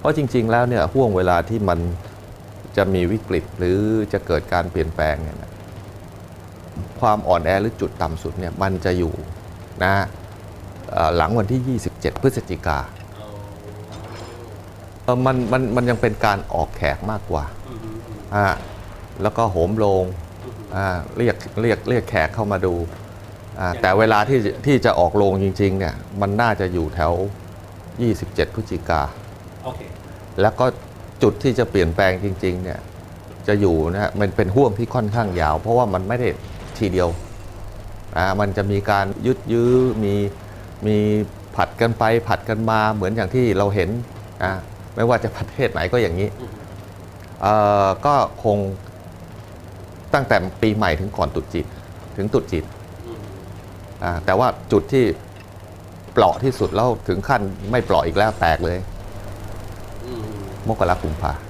เพราะจริง ๆ แล้วเนี่ยห่วงเวลาที่มันจะมีวิกฤตหรือจะเกิดการเปลี่ยนแปลงเนี่ยนะความอ่อนแอหรือจุดต่ำสุดเนี่ยมันจะอยู่นะเอ่อหลังวันที่ 27 พฤศจิกาเอ่อมันมันมันยังเป็นการออกแขกมากกว่าอ่าแล้วก็โหมโรงอ่าเรียกเรียกเรียกแขกเข้ามาดูอ่าแต่เวลาที่ที่จะออกโรงจริงๆเนี่ยมันน่าจะอยู่แถว 27 พฤศจิกาโอเค แล้วก็จุดที่จะเปลี่ยนแปลงจริงๆเนี่ยจะอยู่นะฮะมันเป็นห่วงที่ค่อนข้างยาว เพราะว่ามันไม่ได้ทีเดียวอ่ามันจะมีการยึดยื้อมีมีผัดกันไปผัดกันมาเหมือนอย่างที่เราเห็นอ่าไม่ว่าจะประเทศไหนก็อย่างนี้เอ่อก็คงตั้งแต่ปีใหม่ถึงก่อนตรุษจีนถึงตรุษจีนอ่าแต่ว่าจุดที่เปราะที่สุดแล้วถึงขั้นไม่เปราะอีกแล้วแตกเลย มกรากุมภา